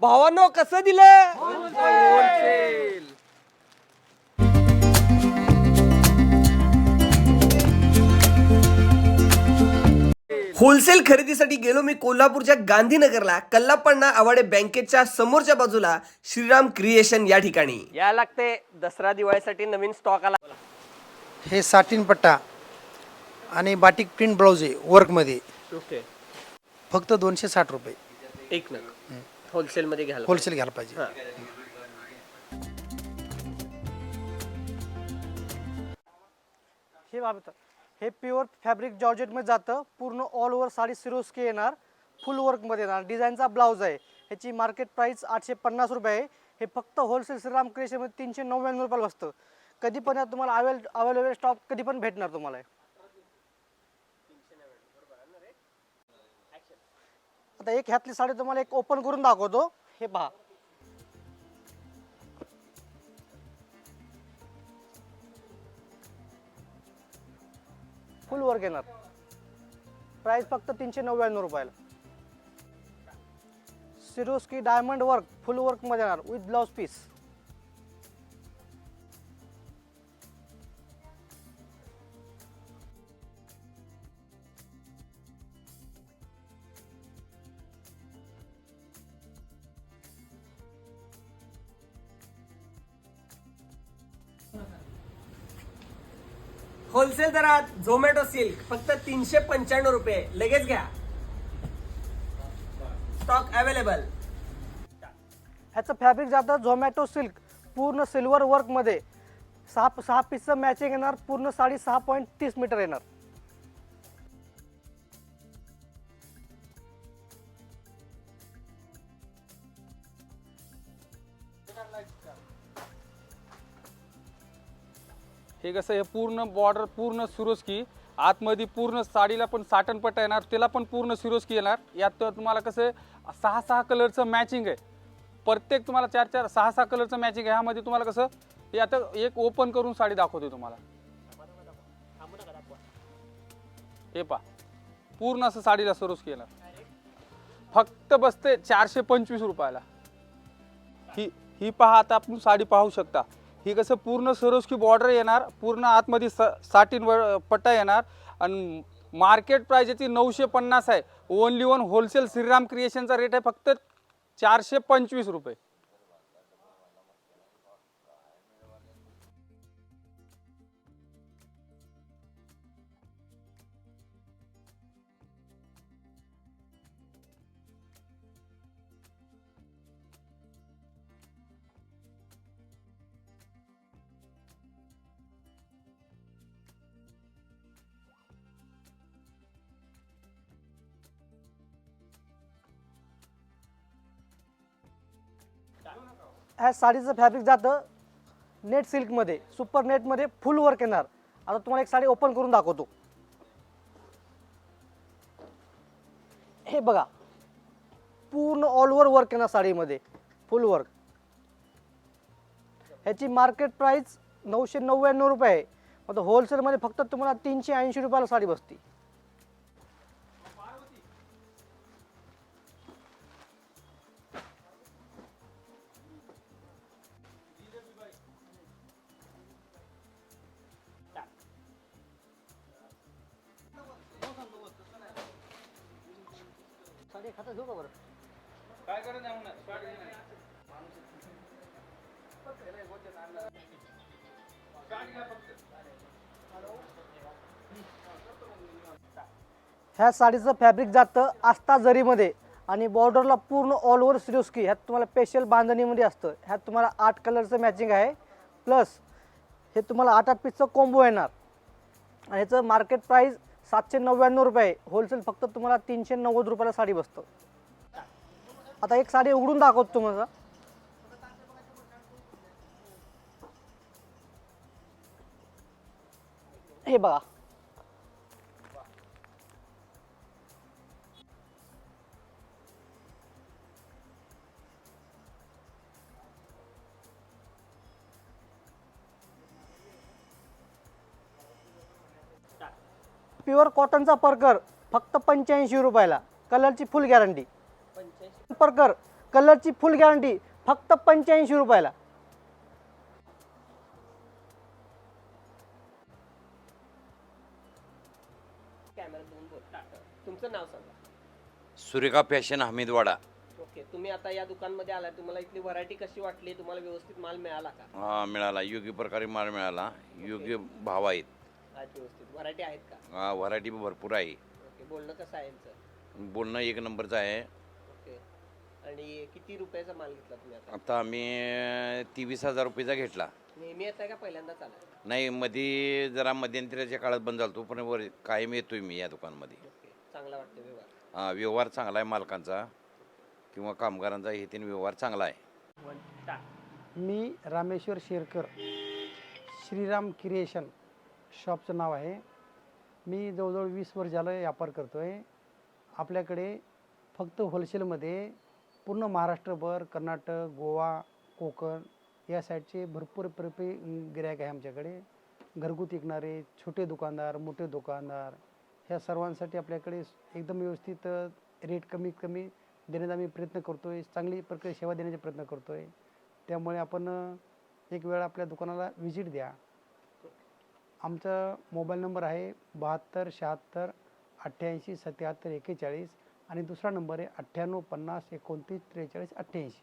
भावांनो कसं दिलं? होलसेल खरेदीसाठी गेलो मी कोल्हापूरच्या गांधीनगरला कल्लापण्णा आवाडे बँकेच्या समोरच्या बाजूला श्रीराम क्रिएशन या ठिकाणी. या लागते दसरा दिवाळीसाठी नवीन स्टॉक आला. हे साटीन पट्टा आणि बाटिक प्रिंट ब्लाऊज आहे वर्कमध्ये ओके फक्त दोनशे साठ रुपये. एक नग. होलसेल मध्ये घ्याल होलसेल घ्यायला पाहिजे. हे. बाबत हे प्युअर फॅब्रिक जॉर्जेटमध्ये जातं पूर्ण ऑल ओव्हर साडी सिरोस्की येणार फुल वर्कमध्ये येणार. डिझाईनचा ब्लाऊज आहे. ह्याची मार्केट प्राईस आठशे पन्नास रुपये आहे. हे फक्त होलसेल श्रीराम क्रिएशनमध्ये तीनशे नव्याण्णव रुपयाला बसतं. कधी पण तुम्हाला अवेल अवेलेबल स्टॉक कधी पण भेटणार तुम्हाला आता एक ह्यातली साडी तुम्हाला एक ओपन करून दाखवतो. हे पहा. फुल वर्क येणार. प्राइस फक्त तीनशे नव्याण्णव रुपयाला. सिरोस्की डायमंड वर्क फुल वर्कमध्ये येणार विथ ब्लाउज पीस होलसेल दरात झोमॅटो सिल्क फक्त तीनशे पंच्याण्णव रुपये. लगेच घ्या. Stock available. ह्याचं फॅब्रिक जातं झोमॅटो सिल्क पूर्ण सिल्वर वर्कमध्ये सहा सहा पीसचं मॅचिंग येणार पूर्ण साडी सहा पॉईंट तीस मीटर येणार. हे कसं हे पूर्ण बॉर्डर पूर्ण सिरोस्की आतमध्ये पूर्ण साडीला पण साटन येणार त्याला पण पूर्ण सिरोस्की येणार. यात तर तुम्हाला कसं आहे, सहा सहा कलरचं मॅचिंग आहे. प्रत्येक तुम्हाला चार चार सहा सहा कलरचं मॅचिंग आहे. ह्यामध्ये तुम्हाला कसं हे आता एक ओपन करून साडी दाखवते तुम्हाला. हे पा पूर्ण असं साडीला सिरोस्की येणार. फक्त बसते चारशे पंचवीस रुपयाला. ही ही पहा आता आपण साडी पाहू शकता. ही कसं पूर्ण सरोस्की बॉर्डर येणार पूर्ण आतमध्ये स साठीन व पट्टा येणार. आणि मार्केट प्राईज याची नऊशे पन्नास आहे. ओनली वन होलसेल श्रीराम क्रिएशनचा रेट आहे फक्त चारशे पंचवीस रुपये. ह्या साडीचं फॅब्रिक जातं नेट सिल्कमध्ये सुपर नेटमध्ये फुल वर्क येणार. आता तुम्हाला एक साडी ओपन करून दाखवतो. हे बघा पूर्ण ऑल ओव्हर वर्क येणार साडीमध्ये फुल वर्क ह्याची मार्केट प्राईस नऊशे नव्याण्णव रुपये आहे. मग होलसेलमध्ये फक्त तुम्हाला तीनशे ऐंशी रुपयाला साडी बसते. साडी खाता घेऊ का बरं? ह्या साडीचं फॅब्रिक जातं आस्ता जरीमध्ये आणि बॉर्डरला पूर्ण ऑल ओव्हर सिरोस्की ह्यात तुम्हाला स्पेशल बांधणीमध्ये असतं. ह्यात तुम्हाला आठ कलरचं मॅचिंग आहे. प्लस हे तुम्हाला आठ आठ पीसचं कॉम्बो येणार. आणि ह्याचं मार्केट प्राईस सातशे नव्याण्णव रुपये. होलसेल फक्त तुम्हाला तीनशे नव्वद रुपयाला साडी बसतं. आता एक साडी उघडून दाखवतो तुम्हाला. हे बघा. प्युअर कॉटनचा परकर फक्त पंच्याऐंशी रुपयाला. कलरची फुल गॅरंटी. परकर कलरची फुल गॅरंटी फक्त पंच्याऐंशी रुपयाला. तुमचं नाव सांगा. सुरेखा फॅशन हमीदवाडा. ओके तुम्ही आता या दुकानमध्ये आलाय. तुम्हाला इथली व्हरायटी कशी वाटली? तुम्हाला व्यवस्थित माल मिळाला का? हा मिळाला. योग्य प्रकारे माल मिळाला. योग्य भाव आहेत. आहेत. व्यवस्थित व्हरायटी आहेत का? हा, व्हरायटी भरपूर आहे. ओके बोलणं कसं आहे यांचं? बोलणं एक नंबरचं आहे. ओके. आणि किती रुपयाचा माल घेतला तुम्ही आता? आता आम्ही तेवीस हजार रुपयेचा घेतला. नेहमी येत आहे का पहिल्यांदाच आलाय नाही मध्ये जरा मध्यंतराच्या काळात बंद झालतो पण वर कायम येतोय मी या दुकानमध्ये. ओके चांगला वाटतं व्यवहार. हा, व्यवहार चांगला आहे मालकांचा. किंवा कामगारांचा हे तीन व्यवहार चांगला आहे. वन टाक मी रामेश्वर शेरकर श्रीराम क्रिएशन. शॉपचं नाव आहे. मी जवळजवळ वीस वर्ष झालं व्यापार करतो आहे आपल्याकडे फक्त होलसेलमध्ये पूर्ण महाराष्ट्रभर कर्नाटक गोवा कोकण या साईडचे भरपूर प्रपे गिरायक आहे आमच्याकडे. घरगुती विकणारे छोटे दुकानदार मोठे दुकानदार ह्या सर्वांसाठी आपल्याकडे एकदम व्यवस्थित रेट कमीत कमी देण्याचा आम्ही प्रयत्न करतो आहे चांगली प्रकारे सेवा देण्याचा प्रयत्न करतो आहे त्यामुळे आपण एक वेळ आपल्या दुकानाला व्हिजिट द्या. आमचा मोबाईल नंबर आहे बहात्तर शहात्तर अठ्ठ्याऐंशी सत्याहत्तर एक्केचाळीस आणि दुसरा नंबर आहे अठ्ठ्याण्णव पन्नास एकोणतीस त्रेचाळीस अठ्ठ्याऐंशी.